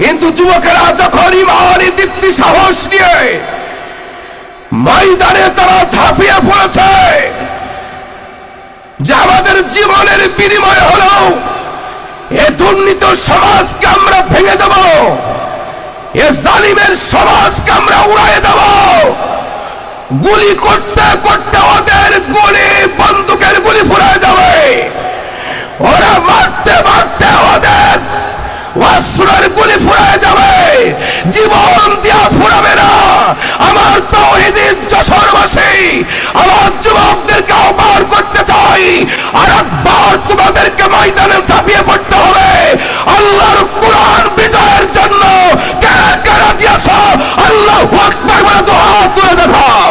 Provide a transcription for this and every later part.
কিন্তু যুবকেরা যখন ইমান দীপ্তি সাহস নিয়ে ময়দানে তারা ঝাঁপিয়ে পড়েছে, যে আমাদের জীবনের বিনিময় হলো, এ দুর্নীত সমাজকে আমরা ভেঙে দেব, এ জালিমের সমাজকে আমরা উড়াই দেব। গুলি করতে করতে ওদের গুলি, বন্দুকের গুলি ফুরায় যাবে। ওরা মারতে মারতে ওদের অস্ত্রের গুলি ফুরায় যাবে। জীবন দিয়া ফুরাবে না। আমার তৌহিদের যশোরবাসী আমার যুবকদেরকে আহ্বান করতে চাই। আর একবার তোমাদেরকে ময়দানে চাপিয়ে পড়তে হবে। আল্লাহর কোরআন বিজয়ের জন্য কে কে রাজি আছো? আল্লাহ আকবার বলে দোয়া তুলে দেখাও।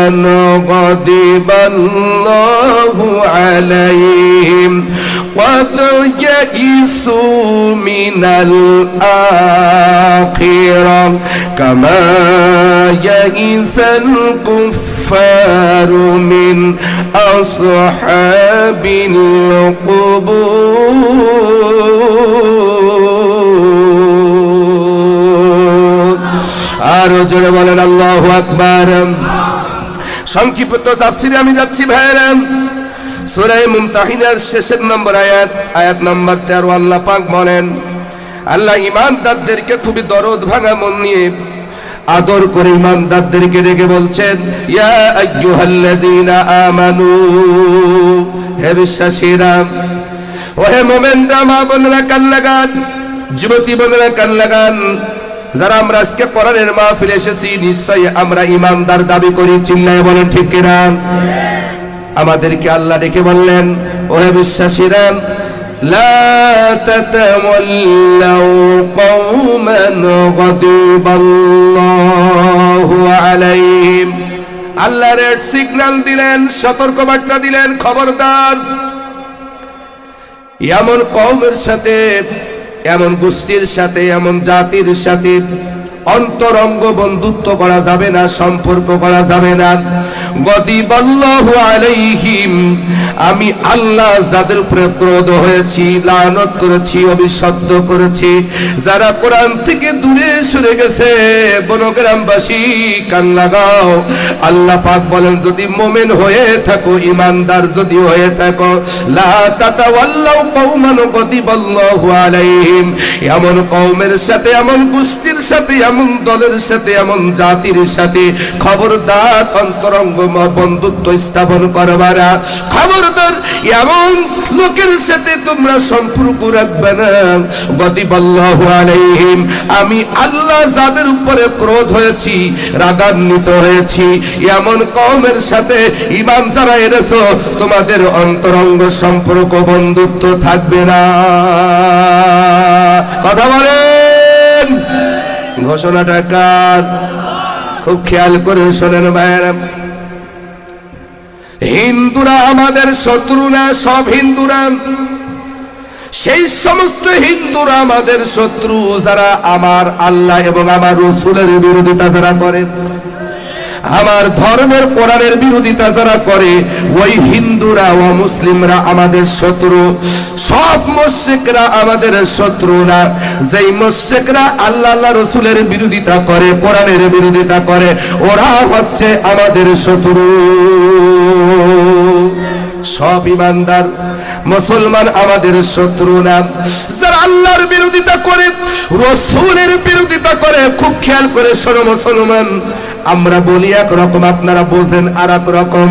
قوما غضب الله عليهم قد يئسوا من الآخرة كما يئس الكفار من أصحاب القبور আরো জোরে বলেন আল্লাহু আকবার সংক্ষিপ্ত তাফসিরে আমি যাচ্ছি ভাইরাম সূরা মুমতাহিনার শেষের নম্বর আয়াত আয়াত নম্বর 13 আল্লাহ পাক বলেন, আল্লাহ ইমানদারদেরকে খুবই দরদ ভাঙা মন নিয়ে আদর করে ইমানদারদেরকে ডেকে বলছেন, ইয়া আমানু, হে বিশ্বাসীরা ও হে মোমেনরা, মা বোনেরা কান লাগান যুবতী বোনেরা কান লাগান যারা আমরা আজকে কোরআনের মাহফিলে এসেছি নিশ্চয়ই আমরা ইমানদার দাবি করি চিল্লায় বলেন ঠিক কিনা আমাদেরকে আল্লাহ ডেকে বললেন ওহে বিশ্বাসীরা لا تتولوا قوما غضب الله عليهم আল্লাহ রেড সিগন্যাল দিলেন সতর্ক বার্তা দিলেন খবরদার এমন কওমের সাথে এমন গোষ্ঠীর সাথে এমন জাতির সাথে অন্তরঙ্গ বন্ধুত্ব করা যাবে না, সম্পর্ক করা যাবে না। গদিবাল্লাহু আলাইহিম, আমি আল্লাহ যাদের উপরে ক্রোধ হয়েছি, লানত করেছি, অভিশপ্ত করেছি, যারা কোরআন থেকে দূরে সরে গেছে, বনগ্রামবাসী কান লাগাও আল্লাহ পাক বলেন, যদি মোমেন হয়ে থাকো, ইমানদার যদি হয়ে থাকো, লা তাতাওয়াল্লাউ কওমান গদিবাল্লাহু আলাইহিম, এমন কওমের সাথে, এমন গোষ্ঠীর সাথে এমন দলের সাথে, এমন জাতির সাথে খবরদার অন্তরঙ্গ বন্ধুত্ব স্থাপন করবার। খবরদার এমন লোকের সাথে তোমরা সম্পর্ক রাখবে না। গদিবাল্লাহু আলাইহিম, আমি আল্লাহ যাদের উপরে ক্রোধ হয়েছি, রাগান্বিত হয়েছি, এমন কওমের সাথে ইমান যারা এনেছো, তোমাদের অন্তরঙ্গ সম্পর্ক, বন্ধুত্ব থাকবে না। কথা বলেন। ঘোষণাটা কার? খুব খেয়াল করে শোনেন ভাইয়েরা। হিন্দুরা আমাদের শত্রু না সব হিন্দুরা। সেই সমস্ত হিন্দুরা আমাদের শত্রু, যারা আমার আল্লাহ এবং আমার রসুলের বিরোধিতা যারা করে। আমার ধর্মের কোরআনের বিরোধিতা যারা করে, ওই হিন্দুরা ও মুসলিমরা আমাদের শত্রু। সব মুশরিকরা আমাদের শত্রু না। যেই মুশরিকরা আল্লাহ আল্লাহ রসুলের বিরোধিতা করে, কোরআনের বিরোধিতা করে, ওরা হচ্ছে আমাদের শত্রু। সব ইমানদার, মুসলমান আমাদের শত্রু না। যারা আল্লাহর বিরোধিতা করে, রসুলের বিরোধিতা করে, খুব খেয়াল করে শোনো মুসলমান। আমরা বলি এক রকম, আপনারা বোঝেন আর এক রকম।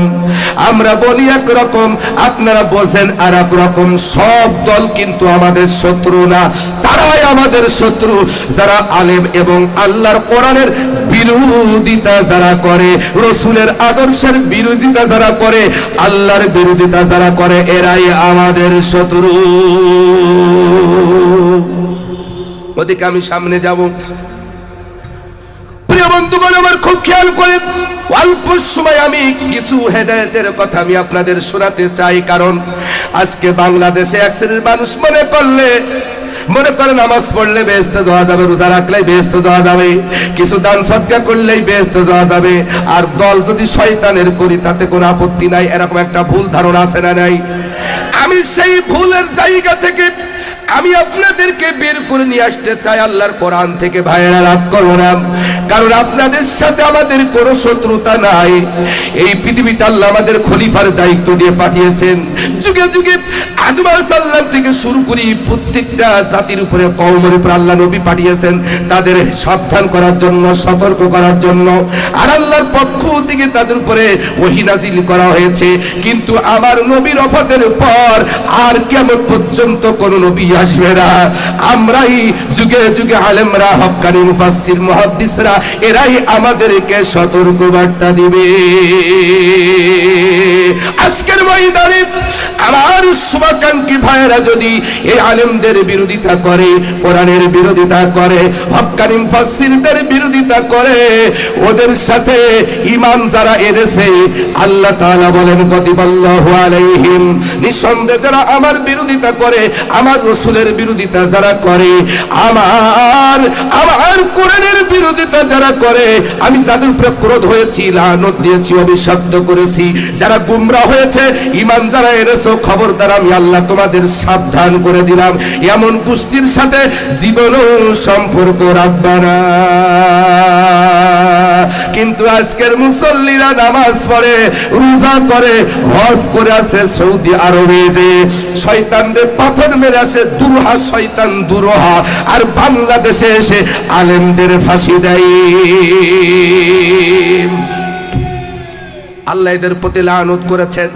আমরা বলি এক রকম, আপনারা বোঝেন আর এক রকম। সব দল কিন্তু আমাদের শত্রু না, তারাই আমাদের শত্রু। যারা আলেম এবং আল্লাহর কোরআনের বিরোধিতা যারা করে, রসুলের আদর্শের বিরোধিতা যারা করে, আল্লাহর বিরোধিতা যারা করে, এরাই আমাদের শত্রু। ওদিকে আমি সামনে যাব। প্রিয় বন্ধুগণ, আমার খুব খেয়াল করে, অল্প সময় আমি কিছু হেদায়তের কথা আমি আপনাদের শোনাতে চাই, কারণ আজকে বাংলাদেশে এক শ্রেণির মানুষ মনে করলে, মনে করে নামাজ পড়লে ব্যস্ত যাওয়া যাবে, রোজা রাখলে ব্যস্ত যাওয়া যাবে, কিছু দান সৎকা করলেই ব্যস্ত যাওয়া যাবে, আর দল যদি শয়তানের করি, তাতে কোনো আপত্তি নাই, এরকম একটা ভুল ধারণা আছে না নাই? আমি সেই ভুলের জায়গা থেকে আমি আপনাদেরকে বের করে নিয়ে আসতে চাই আল্লাহর কোরআন থেকে, ভাইয়েরা, রাগ করো না। কারণ আপনাদের সাথে আমাদের কোনো শত্রুতা নাই। এই পৃথিবীতে আল্লাহ আমাদের খলিফার দায়িত্ব দিয়ে পাঠিয়েছেন। যুগে যুগে সাল্লাম থেকে শুরু করি প্রত্যেকটা জাতির উপরে উপর আল্লাহ নবী পাঠিয়েছেন তাদের সাবধান করার জন্য, সতর্ক করার জন্য। আর আল্লাহর পক্ষ থেকে তাদের উপরে ওহী নাজিল করা হয়েছে। কিন্তু আমার নবীর অফাতের পর আর কেমন পর্যন্ত কোন নবী আসবে না আমরাই যুগে যুগে আলেমরা মুহাদ্দিসরা, এরাই আমাদেরকে সতর্ক বার্তা দিবে। আজকের ময়দানে আমার শুভাকাঙ্ক্ষী ভাইয়েরা যদি এই আলেমদের বিরোধিতা করে, কোরআনের বিরোধিতা করে বিরোধিতা করে, ওদের সাথে ইমান যারা এনেছে, আল্লাহ তাআলা বলেন নিঃসন্দেহে যারা আমার বিরোধিতা করে, আমার রসুলের বিরোধিতা যারা করে, আমার আমার কোরআনের বিরোধিতা যারা করে, আমি যাদের উপরে ক্রোধ হয়েছি, লানত দিয়েছি, অভিশপ্ত করেছি, যারা গুমরা হয়েছে, ইমান যারা এনেছো, খবরদার, আমি আল্লাহ তোমাদের সাবধান করে দিলাম। এমন কুস্তির সাথে জীবনও সম্পর্ক রাখবা না। কিন্তু আজকের মুসল্লিরা নামাজ পড়ে, রোজা করে, হজ করে আসে সৌদি আরবে যে, শয়তানদের পাথর মেরে আসে দুরহা শয়তান, দুরহা। আর বাংলাদেশে এসে আলেমদের ফাঁসি দেয়। আল্লাহ এদের প্রতি লানত করেছেন।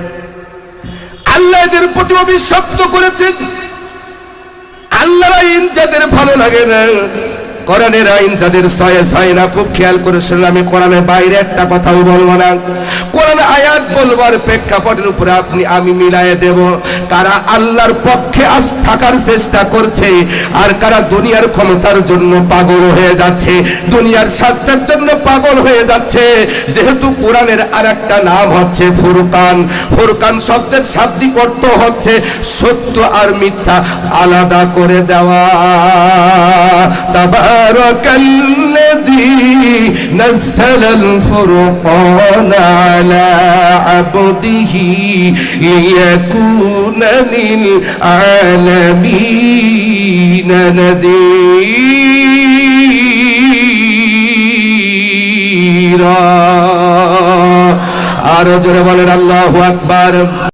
আল্লাহ এদের প্রতি অভিশপ্ত করেছেন। আল্লাহ যাদের ভালো লাগে না কোরআনের আইন যাদের ছয়ে ছয় না, খুব খেয়াল আমি বাইরে একটা কথাও বলব না। কোরআন আয়াত বলবার প্রেক্ষাপটের উপরে আপনি, আমি মিলায়ে দেব, কারা আল্লাহর পক্ষে আজ থাকার চেষ্টা করছে আর কারা দুনিয়ার ক্ষমতার জন্য পাগল হয়ে যাচ্ছে, দুনিয়ার স্বার্থের জন্য পাগল হয়ে যাচ্ছে। যেহেতু কোরআনের আর একটা নাম হচ্ছে ফুরকান ফুরকান শব্দের শাব্দিক অর্থ হচ্ছে সত্য আর মিথ্যা আলাদা করে দেওয়া। تبارك الذي نزل الفرقان على عبده ليكون للعالمين نذيرا আর জোরে বলেন আল্লাহু আকবার